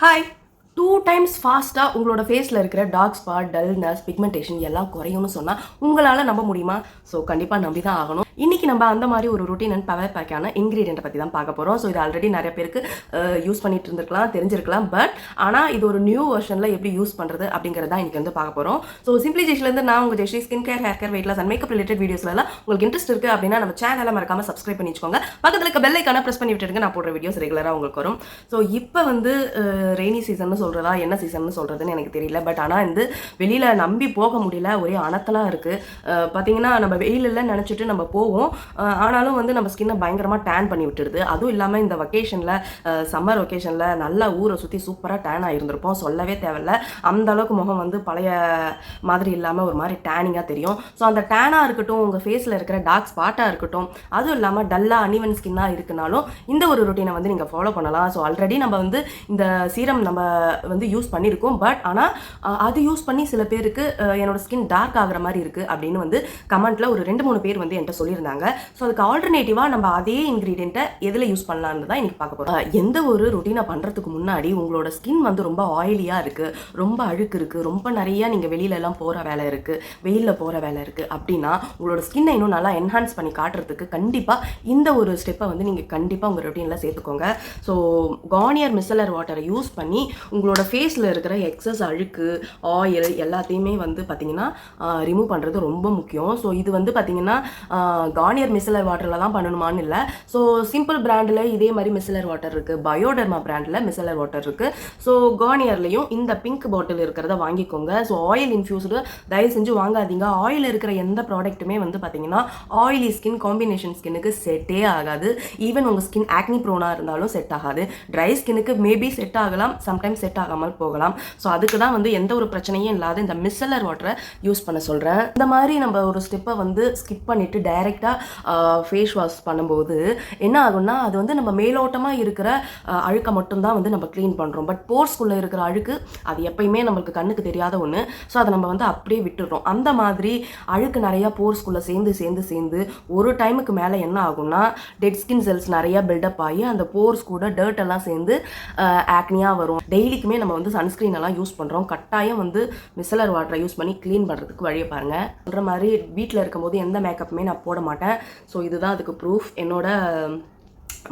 Hi two times ஃபாஸ்ட்டாக உங்களோட ஃபேஸில் இருக்கிற டார்க் ஸ்பாட் டல்னஸ் பிக்மெண்டேஷன் எல்லாம் குறையும்னு சொன்னால் உங்களால் நம்ப முடியுமா? ஸோ கண்டிப்பாக நம்பி தான் ஆகணும். இன்றைக்கி நம்ம அந்த மாதிரி ஒரு ரொட்டீன் அண்ட் பவர் பேக்கான இன்க்ரீடியண்ட்டை பற்றி தான் பார்க்க போகிறோம் ஸோ இது ஆல்ரெடி நிறைய பேருக்கு யூஸ் பண்ணிட்டு இருந்திருக்கலாம் தெரிஞ்சிருக்கலாம். பட் ஆனால் இது ஒரு நியூ வெர்ஷனில் எப்படி யூஸ் பண்ணுறது அப்படிங்கிறத தான் இன்றைக்கி வந்து பார்க்க போகிறோம் ஸோ சிம்பிளி ஜெஷ்லேருந்து நான் உங்கள் Jeshri skin care hair care weight loss and makeup related வீடியோஸ்லாம் உங்களுக்கு இன்ட்ரெஸ்ட் இருக்குது அப்படின்னா நம்ம சேனலை மறக்காமல் சப்ஸ்கிரைப் பண்ணி வச்சுக்கோங்க பக்கத்தில் இருக்க பெல் ஐக்கான ப்ரெஸ் பண்ணி விட்டுருங்க நான் போடுற வீடியோஸ் ரெகுலராக உங்களுக்கு வரும். ஸோ இப்போ வந்து ரெய்னி சீசன் சொல்கிறதா என்ன சீசன் சொல்கிறதுன்னு எனக்கு தெரியல. பட் ஆனால் வந்து வெளியில் நம்பி போக முடியல ஒரே அனத்தலாக இருக்குது பார்த்தீங்கன்னா நம்ம வெயிலில் நினச்சிட்டு நம்ம போ போகும். ஆனாலும் வந்து நம்ம ஸ்கின்னை பயங்கரமாக டேன் பண்ணி விட்டுடுது அதுவும் இல்லாமல் இந்த வெக்கேஷனில் சம்மர் வெக்கேஷனில் நல்லா ஊரை சுற்றி சூப்பராக டேன் ஆகியிருந்திருப்போம் சொல்லவே தேவையில்ல. அந்த அளவுக்கு முகம் வந்து பழைய மாதிரி இல்லாமல் ஒரு மாதிரி டேனிங்காக தெரியும். ஸோ அந்த டேனாக இருக்கட்டும் உங்கள் ஃபேஸில் இருக்கிற டார்க் ஸ்பாட்டாக இருக்கட்டும் அதுவும் இல்லாமல் டல்லாக அனிவன் ஸ்கின்னாக இருக்குனாலும் இந்த ஒரு ரொட்டீனை வந்து நீங்கள் ஃபாலோ பண்ணலாம். ஸோ ஆல்ரெடி நம்ம வந்து இந்த சீரம் நம்ம வந்து யூஸ் பண்ணியிருக்கோம். பட் ஆனால் அது யூஸ் பண்ணி சில பேருக்கு என்னோட ஸ்கின் டார்க் ஆகிற மாதிரி இருக்குது அப்படின்னு வந்து கமெண்ட்டில் ஒரு ரெண்டு மூணு பேர் வந்து என்கிட்ட சொல்லியிருந்தாங்க ஸோ அதுக்கு ஆல்டர்னேட்டிவாக நம்ம அதே இன்க்ரீடியண்ட்டை எதில் யூஸ் பண்ணலான்னு தான் இன்றைக்கி பார்க்க போகிறோம் எந்த ஒரு ரொட்டீனை பண்ணுறதுக்கு முன்னாடி உங்களோட ஸ்கின் வந்து ரொம்ப ஆயிலியாக இருக்குது ரொம்ப அழுக்கு இருக்குது ரொம்ப நிறையா நீங்கள் வெளியிலலாம் போகிற வேலை இருக்குது வெயிலில் போகிற வேலை இருக்குது அப்படின்னா உங்களோட ஸ்கின்னை இன்னும் நல்லா என்ஹான்ஸ் பண்ணி காட்டுறதுக்கு கண்டிப்பாக இந்த ஒரு ஸ்டெப்பை வந்து நீங்கள் கண்டிப்பாக உங்கள் ரொட்டீனில் சேர்த்துக்கோங்க. ஸோ கார்னியர் மிசலர் வாட்டரை யூஸ் பண்ணி உங்களோட ஃபேஸில் இருக்கிற எக்ஸஸ் அழுக்கு ஆயில் எல்லாத்தையுமே வந்து பார்த்திங்கன்னா ரிமூவ் பண்ணுறது ரொம்ப முக்கியம். ஸோ இது வந்து பார்த்திங்கன்னா கார்னியர் மிஸ்லர் வாட்டரில் தான் பண்ணணுமான்னு இல்லை. ஸோ சிம்பிள் பிராண்டில் இதே மாதிரி மிஸ்லர் வாட்டர் இருக்குது பயோடர்மா பிராண்டில் மிஸ்லர் வாட்டர் இருக்குது ஸோ கார்னியர்லையும் இந்த பிங்க் பாட்டில் இருக்கிறத வாங்கிக்கோங்க. ஸோ ஆயில் இன்ஃபியூஸ்டு தயவு செஞ்சு வாங்காதீங்க. ஆயில் இருக்கிற எந்த ப்ராடக்ட்டுமே வந்து பார்த்தீங்கன்னா ஆயிலி ஸ்கின் காம்பினேஷன் ஸ்கின்னுக்கு செட்டே ஆகாது. ஈவன் உங்கள் ஸ்கின் ஆக்னி ப்ரோனாக இருந்தாலும் செட் ஆகாது. ட்ரை ஸ்கின்னுக்கு மேபி செட் ஆகலாம். சம்டைம்ஸ் செட் ஆகாமல் போகலாம். ஸோ அதுக்கு தான் வந்து எந்த ஒரு பிரச்சனையும் இல்லாத இந்த மிஸ்லர் வாட்டரை யூஸ் பண்ண சொல்கிறேன் இந்த மாதிரி நம்ம ஒரு ஸ்டெப்பை வந்து ஸ்கிப் பண்ணிவிட்டு டைரெக்டாக ஃபேஸ் வாஷ் பண்ணும்போது என்ன ஆகும்னா அது வந்து நம்ம மேலோட்டமாக இருக்கிற அழுக்கை மட்டும்தான் வந்து நம்ம க்ளீன் பண்ணுறோம் பட் போர்ஸ்குள்ளே இருக்கிற அழுக்கு அது எப்பயுமே நம்மளுக்கு கண்ணுக்கு தெரியாத ஒன்று ஸோ அதை நம்ம வந்து அப்படியே விட்டுடுறோம் அந்த மாதிரி அழுக்கு நிறையா போர்ஸ்குள்ளே சேர்ந்து சேர்ந்து சேர்ந்து ஒரு டைமுக்கு மேலே என்ன ஆகும்னா டெட் ஸ்கின் செல்ஸ் நிறையா பில்டப் ஆகி அந்த போர்ஸ் கூட டர்ட் எல்லாம் சேர்ந்து ஆக்னியாக வரும். டெய்லிக்குமே நம்ம வந்து சன்ஸ்க்ரீன் எல்லாம் யூஸ் பண்ணுறோம் கட்டாயம் வந்து மிசலர் வாட்டரை யூஸ் பண்ணி க்ளீன் பண்ணுறதுக்கு வழியை பாருங்கள் சொல்கிற மாதிரி வீட்டில் இருக்கும்போது எந்த மேக்கப்புமே நான் போட மாட்டேன் ஸோ இதுதான் அதுக்கு ப்ரூஃப் என்னோட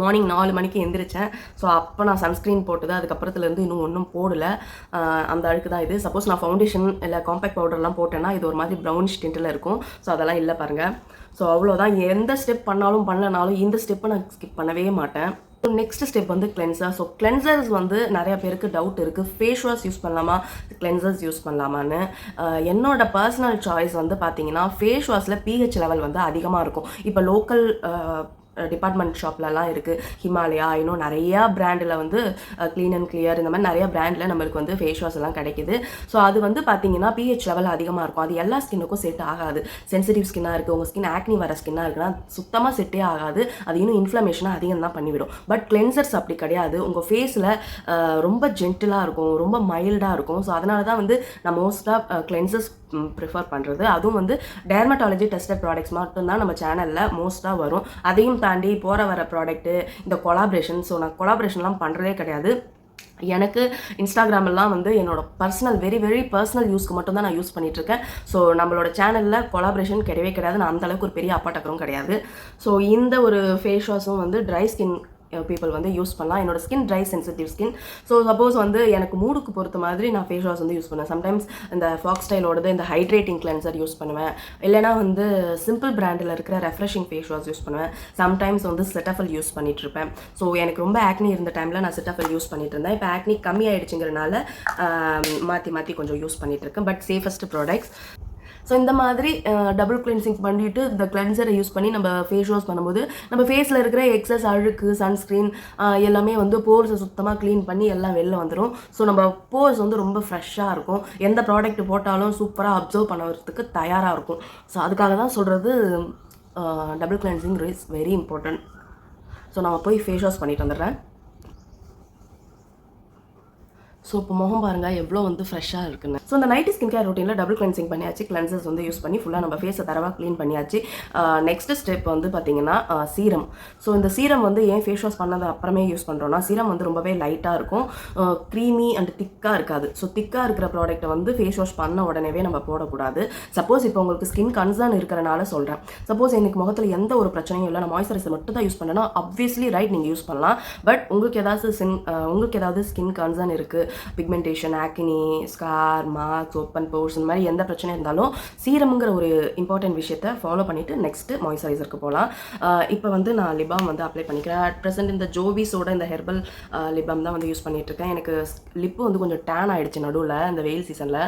மார்னிங் நாலு மணிக்கு எந்திரிச்சேன். ஸோ அப்போ நான் சன்ஸ்க்ரீன் போட்டது அதுக்கப்புறத்துலேருந்து இன்னும் ஒன்றும் போடலை. அந்த அழுக்கு தான் இது. சப்போஸ் நான் ஃபவுண்டேஷன் இல்லை காம்பேக்ட் பவுடர்லாம் போட்டேன்னா இது ஒரு மாதிரி ப்ரௌனிஷ் டிண்டில் இருக்கும். ஸோ அதெல்லாம் இல்லை பாருங்கள் ஸோ அவ்வளோதான் எந்த ஸ்டெப் பண்ணாலும் பண்ணலனாலும் இந்த ஸ்டெப்பை நான் ஸ்கிப் பண்ணவே மாட்டேன். நெக்ஸ்ட் ஸ்டெப் வந்து கிளென்சர் ஸோ கிளென்சர்ஸ் வந்து நிறைய பேருக்கு டவுட் இருக்குது ஃபேஸ் வாஷ் யூஸ் பண்ணலாமா? கிளென்சர்ஸ் யூஸ் பண்ணலாமான்னு. என்னோட பர்சனல் சாய்ஸ் வந்து பார்த்தீங்கன்னா ஃபேஸ் வாஷில் பிஹெச் லெவல் வந்து அதிகமாக இருக்கும். இப்போ லோக்கல் டிபார்ட்மெண்ட் ஷாப்லலாம் இருக்குது ஹிமாலயா இன்னும் நிறையா பிராண்டில் வந்து க்ளீன் அண்ட் கிளியர் இந்த மாதிரி நிறையா பிராண்டில் நம்மளுக்கு வந்து ஃபேஸ் வாஷ் எல்லாம் கிடைக்குது. ஸோ அது வந்து பார்த்தீங்கன்னா பிஹெச் லெவல் அதிகமாக இருக்கும். அது எல்லா ஸ்கின்னுக்கும் செட் ஆகாது. சென்சிட்டிவ் ஸ்கின்னாக இருக்குது உங்கள் ஸ்கின் ஆக்னி வர ஸ்கின்னாக இருக்குன்னா சுத்தமாக செட்டே ஆகாது. அது இன்னும் இன்ஃப்ளமேஷனாக அதிகம் தான் பண்ணிவிடும். பட் கிளென்சர்ஸ் அப்படி கிடையாது. உங்கள் ஃபேஸில் ரொம்ப ஜென்டிலாக இருக்கும். ரொம்ப மைல்டாக இருக்கும். ஸோ அதனால தான் வந்து நான் மோஸ்ட்டாக கிளென்சர்ஸ் ப்ரிஃபர் பண்ணுறது அதுவும் வந்து டெர்மட்டாலஜி டெஸ்டட் ப்ராடக்ட்ஸ் மட்டும்தான் நம்ம சேனலில் மோஸ்ட்டாக வரும். அதையும் தாண்டி போகிற வர ப்ராடக்ட்டு இந்த கொலாபரேஷன் ஸோ நான் கொலாபரேஷன்லாம் பண்ணுறதே கிடையாது. எனக்கு இன்ஸ்டாகிராமெல்லாம் வந்து என்னோட பர்சனல் வெரி வெரி பர்சனல் யூஸ்க்கு மட்டும் தான் நான் யூஸ் பண்ணிகிட்ருக்கேன் இருக்கேன் ஸோ நம்மளோட சேனலில் கொலாபரேஷன் கிடையவே கிடையாது. நான் அந்த அளவுக்கு ஒரு பெரிய அப்பாட்டக்கரும் கிடையாது. ஸோ இந்த ஒரு ஃபேஸ் வாஷும் வந்து ட்ரை ஸ்கின் Uh, பீப்புள் வந்து யூஸ் பண்ணலாம். என்னோட skin dry sensitive skin so suppose வந்து எனக்கு மூடுக்கு பொறுத்த மாதிரி நான் ஃபேஸ் வாஷ் வந்து யூஸ் பண்ணுவேன். சம்டைம்ஸ் இந்த ஃபாக்ஸ் ஸ்டைலோடது இந்த ஹைட்ரேட்டிங் கிளென்சர் யூஸ் பண்ணுவேன். இல்லைனா வந்து சிம்பிள் பிராண்டில் இருக்கிற ரெஃப்ரெஷிங் ஃபேஸ் வாஷ் யூஸ் பண்ணுவேன். சம்டைம்ஸ் வந்து செட்டஃபல் யூஸ் பண்ணிட்டு இருப்பேன். ஸோ எனக்கு ரொம்ப ஆக்னி இருந்த டைமில் நான் செட்டஃபல் யூஸ் பண்ணிட்டு இருந்தேன். இப்போ ஆக்னி கம்மி ஆயிடுச்சுங்கிறனால மாற்றி மாற்றி கொஞ்சம் யூஸ் பண்ணிட்டு இருக்கேன். பட் சேஃபஸ்ட் ப்ராடக்ட்ஸ் ஸோ இந்த மாதிரி டபுள் கிளென்சிங் பண்ணிட்டு இந்த கிளென்சரை யூஸ் பண்ணி நம்ம ஃபேஸ் வாஷ் பண்ணும்போது நம்ம ஃபேஸில் இருக்கிற எக்ஸஸ் அழுக்கு சன்ஸ்க்ரீன் எல்லாமே வந்து போர்ஸை சுத்தமாக க்ளீன் பண்ணி எல்லாம் வெளில வந்துடும் ஸோ நம்ம போர்ஸ் வந்து ரொம்ப ஃப்ரெஷ்ஷாக இருக்கும். எந்த ப்ராடக்ட் போட்டாலும் சூப்பராக அப்சர்வ் பண்ணுறதுக்கு தயாராக இருக்கும். ஸோ அதுக்காக தான் சொல்கிறது double cleansing is very important so நம்ம போய் ஃபேஸ் வாஷ் பண்ணிட்டு வந்துடுறேன். ஸோ இப்போ முகம் பாருங்கள் எவ்வளோ வந்து ஃப்ரெஷ்ஷாக இருக்குன்னு. ஸோ இந்த நைட்டு ஸ்கின் கேர் ரொட்டீனில் டபுள் கிளென்சிங் பண்ணியாச்சு. கிளென்சர்ஸ் வந்து யூஸ் பண்ணி ஃபுல்லாக நம்ம ஃபேஸை தரவாக க்ளீன் பண்ணியாச்சு. நெக்ஸ்ட் ஸ்டெப் வந்து பார்த்தீங்கன்னா சீரம் ஸோ இந்த சீரம் வந்து ஏன் ஃபேஸ் வாஷ் பண்ணது அப்புறமே யூஸ் பண்ணுறோன்னா சீரம் வந்து ரொம்பவே லைட்டாக இருக்கும். க்ரீமி அண்ட் திக்காக இருக்காது. ஸோ திக்காக இருக்கிற ப்ராடக்ட்டை வந்து ஃபேஸ் வாஷ் பண்ண உடனேவே நம்ம போடக்கூடாது. சப்போஸ் இப்போ உங்களுக்கு ஸ்கின் கன்சர்ன் இருக்கிறனால சொல்கிறேன் சப்போஸ் எனக்கு முகத்தில் எந்த ஒரு பிரச்சனையும் இல்லை நான் மாய்ஸ்சரைசர் மட்டும் தான் யூஸ் பண்ணேன்னா அப்வியஸ்லி ரைட் நீங்கள் யூஸ் பண்ணலாம். பட் உங்களுக்கு ஏதாவது சின் உங்களுக்கு ஏதாவது ஸ்கின் கன்சர்ன் இருக்குது pigmentation acne scar marks open pores இந்த மாதிரி எந்த பிரச்சனை இருந்தாலும் சீரம்ங்கிற ஒரு இம்பார்ட்டன்ட் விஷயத்தை ஃபாலோ பண்ணிவிட்டு நெக்ஸ்ட்டு மாய்ஸ்சரைசருக்கு போகலாம் இப்போ வந்து நான் லிபாம் வந்து அப்ளை பண்ணிக்கிறேன். அட் ப்ரெசென்ட் இந்த ஜோவிஸோட இந்த ஹெர்பல் லிபாம் தான் வந்து யூஸ் பண்ணிகிட்ருக்கேன் இருக்கேன். எனக்கு லிப்பு வந்து கொஞ்சம் டேன் ஆகிடுச்சு நடுவில் இந்த வெயில் சீசனில்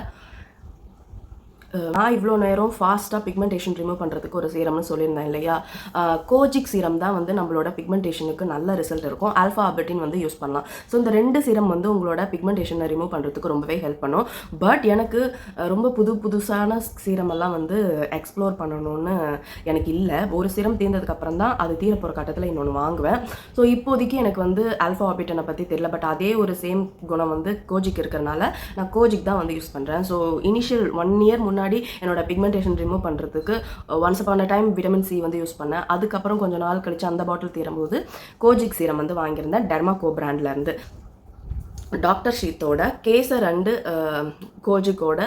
நான் இவ்வளோ நேரம் ஃபாஸ்ட்டாக பிக்மெண்டேஷன் ரிமூவ் பண்ணுறதுக்கு ஒரு சீரம்னு சொல்லியிருந்தேன் இல்லையா? கோஜிக் சீரம் தான் வந்து நம்மளோட பிக்மெண்டேஷனுக்கு நல்ல ரிசல்ட் இருக்கும். ஆல்ஃபா அபெட்டின் வந்து யூஸ் பண்ணலாம். ஸோ இந்த ரெண்டு சீரம் வந்து உங்களோட பிக்மெண்டேஷனை ரிமூவ் பண்ணுறதுக்கு ரொம்பவே ஹெல்ப் பண்ணும். பட் எனக்கு ரொம்ப புது புதுசான சீரம் எல்லாம் வந்து எக்ஸ்ப்ளோர் பண்ணணும்னு எனக்கு இல்லை. ஒரு சீரம் தீர்ந்ததுக்கப்புறம் தான் அது தீரப்போகிற கட்டத்தில் இன்னொன்று வாங்குவேன். ஸோ இப்போதைக்கு எனக்கு வந்து ஆல்ஃபா அபெட்டனை பற்றி தெரியல. பட் அதே ஒரு சேம் குணம் வந்து கோஜிக் இருக்கிறனால நான் கோஜிக் தான் வந்து யூஸ் பண்ணுறேன் ஸோ இனிஷியல் ஒன் இயர் முன்னாடி முன்னாடி என்னோட பிக்மெண்டேஷன் ரிமூவ் பண்ணுறதுக்கு ஒன்ஸ் அப்பான டைம் விட்டமின் சி வந்து யூஸ் பண்ணேன். அதுக்கப்புறம் கொஞ்சம் நாள் கழிச்சு அந்த பாட்டில் தீரும்போது கோஜிக் சீரம் வந்து வாங்கியிருந்தேன் டெர்மாகோ பிராண்ட்லேருந்து டாக்டர் ஷீத்தோட கேசர் அண்டு கோஜிக்கோட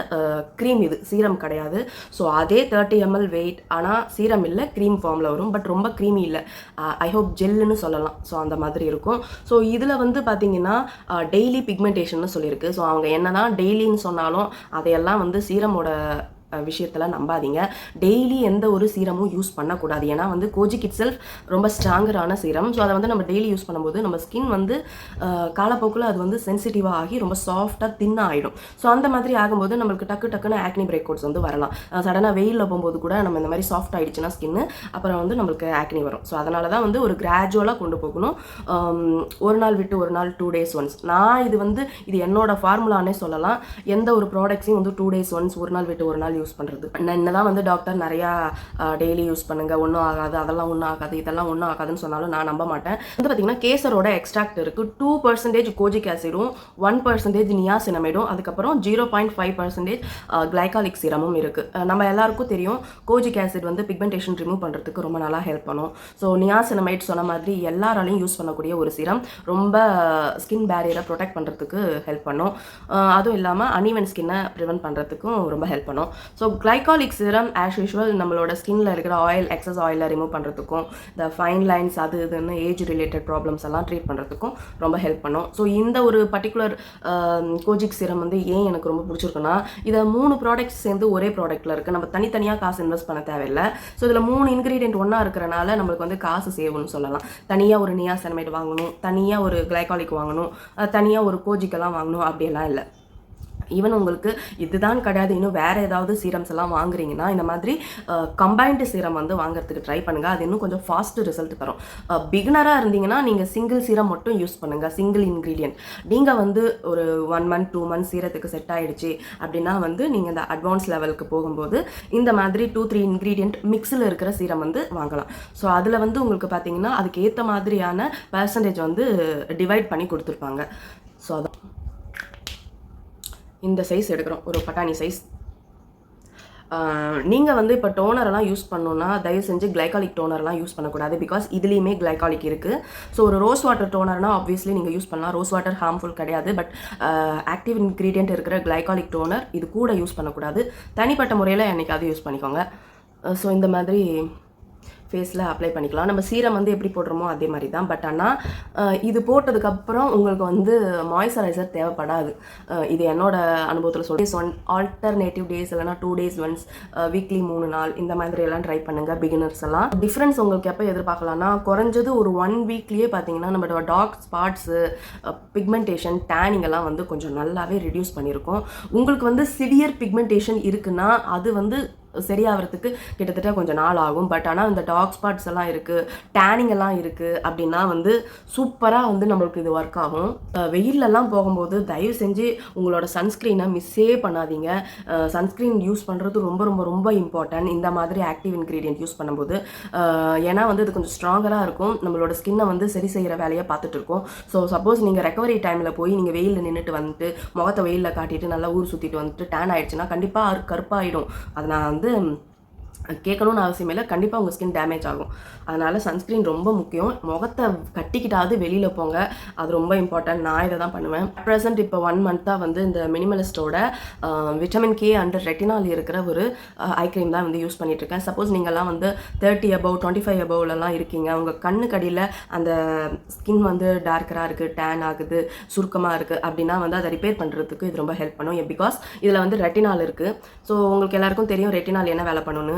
க்ரீம் இது சீரம் கிடையாது. ஸோ அதே தேர்ட்டி எம்எல் வெயிட் ஆனால் சீரம் இல்லை க்ரீம் ஃபார்மில் வரும். பட் ரொம்ப க்ரீமி இல்லை. ஐ ஹோப் ஜெல்லுன்னு சொல்லலாம். ஸோ அந்த மாதிரி இருக்கும். ஸோ இதில் வந்து பார்த்தீங்கன்னா டெய்லி பிக்மெண்டேஷன் சொல்லியிருக்கு. ஸோ அவங்க என்ன தான் டெய்லின்னு சொன்னாலும் அதையெல்லாம் வந்து சீரமோட விஷயத்தில் நம்பாதீங்க. டெய்லி எந்த ஒரு சீரமும் யூஸ் பண்ணக்கூடாது. ஏன்னா வந்து கோஜிக் இட் செல்ஃப் ரொம்ப ஸ்ட்ராங்கரான சீரம். ஸோ அதை வந்து நம்ம டெய்லி யூஸ் பண்ணும்போது நம்ம ஸ்கின் வந்து காலப்போக்கில் அது வந்து சென்சிட்டிவாக ஆகி ரொம்ப சாஃப்டாக தின்னாக ஆகிடும் ஸோ அந்த மாதிரி ஆகும்போது நம்மளுக்கு டக்கு டக்குன்னு ஆக்னி பிரேக் அவுட்ஸ் வந்து வரலாம். சடனாக வெயிலில் போகும்போது கூட நம்ம இந்த மாதிரி சாஃப்ட் ஆகிடுச்சுன்னா ஸ்கின்னு அப்புறம் வந்து நம்மளுக்கு ஆக்னி வரும். ஸோ அதனால தான் வந்து ஒரு கிராஜுவலாக கொண்டு போகணும். ஒரு நாள் விட்டு ஒரு நாள் டூ டேஸ் ஒன்ஸ் நான் இது வந்து இது என்னோட ஃபார்முலானே சொல்லலாம். எந்த ஒரு ப்ராடக்ட்ஸையும் வந்து டூ டேஸ் ஒன்ஸ் ஒரு நாள் விட்டு ஒரு நாள் யூஸ் பண்ணுறது நான் என்னதான் வந்து டாக்டர் நிறையா டெய்லி யூஸ் பண்ணுங்க ஒன்றும் ஆகாது அதெல்லாம் ஒன்றும் ஆகாது இதெல்லாம் ஒன்றும் ஆகாதுன்னு சொன்னாலும் நான் நம்ப மாட்டேன். வந்து பார்த்திங்கன்னா கேசரோட எக்ஸ்ட்ராக்ட் இருக்குது டூ பர்சன்டேஜ் கோஜிக் ஆசிடும் ஒன் பர்சன்டேஜ் நியாசினமிடும் அதுக்கப்புறம் zero point five percentage glycolic சீரமும் இருக்குது நம்ம எல்லாருக்கும் தெரியும் கோஜிக் ஆசிட் வந்து பிக்மெண்டேஷன் ரிமூவ் பண்ணுறதுக்கு ரொம்ப நல்லா ஹெல்ப் பண்ணும். ஸோ நியாசினமைட் சொன்ன மாதிரி எல்லாராலையும் யூஸ் பண்ணக்கூடிய ஒரு சீரம் ரொம்ப ஸ்கின் பேரியரை ப்ரொடெக்ட் பண்ணுறதுக்கு ஹெல்ப் பண்ணும். அதுவும் இல்லாமல் அனிவன் ஸ்கின்னை ப்ரிவென்ட் பண்ணுறதுக்கும் ரொம்ப ஹெல்ப் பண்ணும். So glycolic serum as usual நம்மளோட ஸ்கின்ல இருக்கிற ஆயில் எக்ஸஸ் ஆயிலை ரிமூவ் பண்ணுறதுக்கும் இந்த ஃபைன் லைன்ஸ் அது இதுன்னு ஏஜ் ரிலேட்டட் ப்ராப்ளம்ஸ் எல்லாம் ட்ரீட் பண்ணுறதுக்கும் ரொம்ப ஹெல்ப் பண்ணும். ஸோ இந்த ஒரு பர்டிகுலர் கோஜிக் சிரம் வந்து ஏன் எனக்கு ரொம்ப பிடிச்சிருக்குன்னா இதை மூணு ப்ராடக்ட்ஸ் சேர்ந்து ஒரே ப்ராடக்ட்டில் இருக்குது நம்ம தனித்தனியாக காசு இன்வெஸ்ட் பண்ண தேவையில்லை. ஸோ இதில் மூணு இன்க்ரீடியன்ட் ஒன்றா இருக்கிறனால நம்மளுக்கு வந்து காசு சேவ்னு சொல்லலாம். தனியாக ஒரு நியாசனமைட் வாங்கணும் தனியாக ஒரு கிளைகாலிக் வாங்கணும் தனியாக ஒரு கோஜிக்கெல்லாம் வாங்கணும் அப்படியெல்லாம் இல்லை. ஈவன் உங்களுக்கு இதுதான் கிடையாது. இன்னும் வேறு ஏதாவது சீரம்ஸ் எல்லாம் வாங்குறீங்கன்னா இந்த மாதிரி கம்பைன்டு சீரம் வந்து வாங்குறதுக்கு ட்ரை பண்ணுங்கள் அது இன்னும் கொஞ்சம் ஃபாஸ்ட் ரிசல்ட் தரும். பிகினராக இருந்தீங்கன்னா நீங்கள் சிங்கிள் சீரம் மட்டும் யூஸ் பண்ணுங்கள் சிங்கிள் இன்க்ரீடியன்ட் நீங்கள் வந்து ஒரு ஒன் மந்த் டூ மந்த் சீரத்துக்கு செட் ஆயிடுச்சு அப்படின்னா வந்து நீங்கள் இந்த அட்வான்ஸ் லெவலுக்கு போகும்போது இந்த மாதிரி டூ த்ரீ இன்க்ரீடியன்ட் மிக்ஸில் இருக்கிற சீரம் வந்து வாங்கலாம். ஸோ அதில் வந்து உங்களுக்கு பார்த்தீங்கன்னா அதுக்கு ஏற்ற மாதிரியான பர்சன்டேஜ் வந்து டிவைட் பண்ணி கொடுத்துருப்பாங்க. ஸோ அதான். இந்த சைஸ் எடுக்கிறோம். ஒரு பட்டாணி சைஸ் நீங்கள் வந்து இப்போ டோனரெல்லாம் யூஸ் பண்ணணுன்னா தயவு செஞ்சு கிளைகாலிக் டோனர்லாம் யூஸ் பண்ணக்கூடாது. பிகாஸ் இதுலேயுமே கிளைகாலிக் இருக்குது ஸோ ஒரு ரோஸ் வாட்டர் டோனர்னா ஆப்வியஸ்லி நீங்கள் யூஸ் பண்ணலாம். ரோஸ் வாட்டர் ஹார்ம்ஃபுல் கிடையாது. பட் ஆக்டிவ் இன்க்ரீடியன்ட் இருக்கிற கிளைகாலிக் டோனர் இது கூட யூஸ் பண்ணக்கூடாது. தனிப்பட்ட முறையில் என்னைக்காவது யூஸ் பண்ணிக்கோங்க. ஸோ இந்த மாதிரி ஃபேஸில் அப்ளை பண்ணிக்கலாம். நம்ம சீரம் வந்து எப்படி போடுறோமோ அதே மாதிரி தான் பட் ஆனால் இது போட்டதுக்கப்புறம் உங்களுக்கு வந்து மாய்ஸ்சரைசர் தேவைப்படாது. இது என்னோட அனுபவத்தில் சொல்லி ஒன் ஆல்டர்னேட்டிவ் டேஸ் இல்லைனா டூ டேஸ் ஒன்ஸ் வீக்லி மூணு நாள் இந்த மாதிரி எல்லாம் ட்ரை பண்ணுங்கள் பிகினர்ஸ் எல்லாம். டிஃப்ரென்ஸ் உங்களுக்கு எப்போ எதிர்பார்க்கலாம்னா குறைஞ்சது ஒரு ஒன் வீக்லேயே பார்த்தீங்கன்னா நம்மளோட டாக் ஸ்பாட்ஸு பிக்மெண்டேஷன் டேனிங் எல்லாம் வந்து கொஞ்சம் நல்லாவே ரெடியூஸ் பண்ணியிருக்கோம். உங்களுக்கு வந்து சிவியர் பிக்மெண்டேஷன் இருக்குன்னா அது வந்து சரியாகிறதுக்கு கிட்டத்தட்ட கொஞ்சம் நாள் ஆகும். பட் ஆனால் இந்த டாக் ஸ்பாட்ஸ் எல்லாம் இருக்குது டேனிங் எல்லாம் இருக்குது அப்படின்னா வந்து சூப்பராக வந்து நம்மளுக்கு இது ஒர்க் ஆகும். அஹ் வெயில்லலாம் போகும்போது தயவு செஞ்சு உங்களோட சன்ஸ்க்ரீனை மிஸ்ஸே பண்ணாதீங்க. சன்ஸ்க்ரீன் யூஸ் பண்ணுறது ரொம்ப ரொம்ப ரொம்ப இம்பார்ட்டன்ட் இந்த மாதிரி ஆக்டிவ் இன்க்ரீடியன்ட் யூஸ் பண்ணும்போது. ஏன்னா வந்து இது கொஞ்சம் ஸ்ட்ராங்கராக இருக்கும். நம்மளோட ஸ்கின்னை வந்து சரி செய்கிற வேலையை பார்த்துட்டு இருக்கோம். ஸோ சப்போஸ் நீங்கள் ரெக்கவரி டைமில் போய் நீங்கள் வெயிலில் நின்றுட்டு வந்துட்டு முகத்தை வெயிலில் காட்டிட்டு நல்லா ஊர் சுற்றிட்டு வந்துட்டு டேன் ஆயிடுச்சுன்னா கண்டிப்பாக கருப்பாயிடும். அதை நான் வந்து them கேட்கணும்னு அவசியம் இல்லை. கண்டிப்பாக உங்கள் ஸ்கின் டேமேஜ் ஆகும். அதனால் சன்ஸ்க்ரீன் ரொம்ப முக்கியம். முகத்தை கட்டிக்கிட்டாவது வெளியில் போங்க. அது ரொம்ப இம்பார்ட்டன்ட் நான் இதை தான் பண்ணுவேன். ப்ரெசென்ட் இப்போ ஒன் மந்த்தாக வந்து இந்த மினிமலிஸ்டோட விட்டமின் கே அண்ட் ரெட்டினால் இருக்கிற ஒரு ஐ க்ரீம் தான் வந்து யூஸ் பண்ணிகிட்ருக்கேன் சப்போஸ் நீங்கள்லாம் வந்து தேர்ட்டி அபவ் டுவெண்ட்டி ஃபைவ் அபவ்லலாம் இருக்கீங்க. உங்கள் கண்ணுக்கு அடியில் அந்த ஸ்கின் வந்து டார்க்கராக இருக்குது டேன் ஆகுது சுருக்கமாக இருக்குது அப்படின்னா வந்து அதை ரிப்பேர் பண்ணுறதுக்கு இது ரொம்ப ஹெல்ப் பண்ணும். பிகாஸ் இதில் வந்து ரெட்டினால் இருக்குது ஸோ உங்களுக்கு எல்லாருக்கும் தெரியும் ரெட்டினால் என்ன வேலை பண்ணணும்னு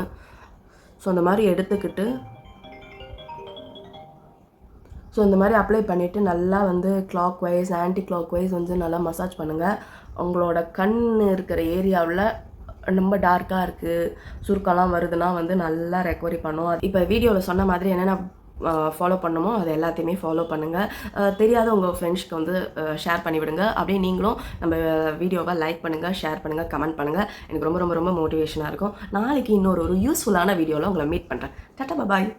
ஸோ இந்த மாதிரி எடுத்துக்கிட்டு ஸோ இந்த மாதிரி அப்ளை பண்ணிவிட்டு நல்லா வந்து clockwise anticlockwise வந்து நல்லா மசாஜ் பண்ணுங்கள் உங்களோட கண் இருக்கிற ஏரியாவில் ரொம்ப டார்க்காக இருக்குது சுருக்கம்லாம் வருதுன்னா வந்து நல்லா ரெக்கவரி பண்ணும். இப்போ வீடியோவில் சொன்ன மாதிரி என்னென்ன ஃபாலோ பண்ணுமோ அது எல்லாத்தையுமே ஃபாலோ பண்ணுங்கள் தெரியாத உங்கள் ஃப்ரெண்ட்ஸ்க்கு வந்து ஷேர் பண்ணிவிடுங்க. அப்படியே நீங்களும் நம்ம வீடியோவை லைக் பண்ணுங்கள் ஷேர் பண்ணுங்கள் கமெண்ட் பண்ணுங்கள் எனக்கு ரொம்ப ரொம்ப ரொம்ப மோட்டிவேஷனாக இருக்கும். நாளைக்கு இன்னொரு ஒரு யூஸ்ஃபுல்லான வீடியோவில் உங்களை மீட் பண்ணுறேன் டாட்டா பாய்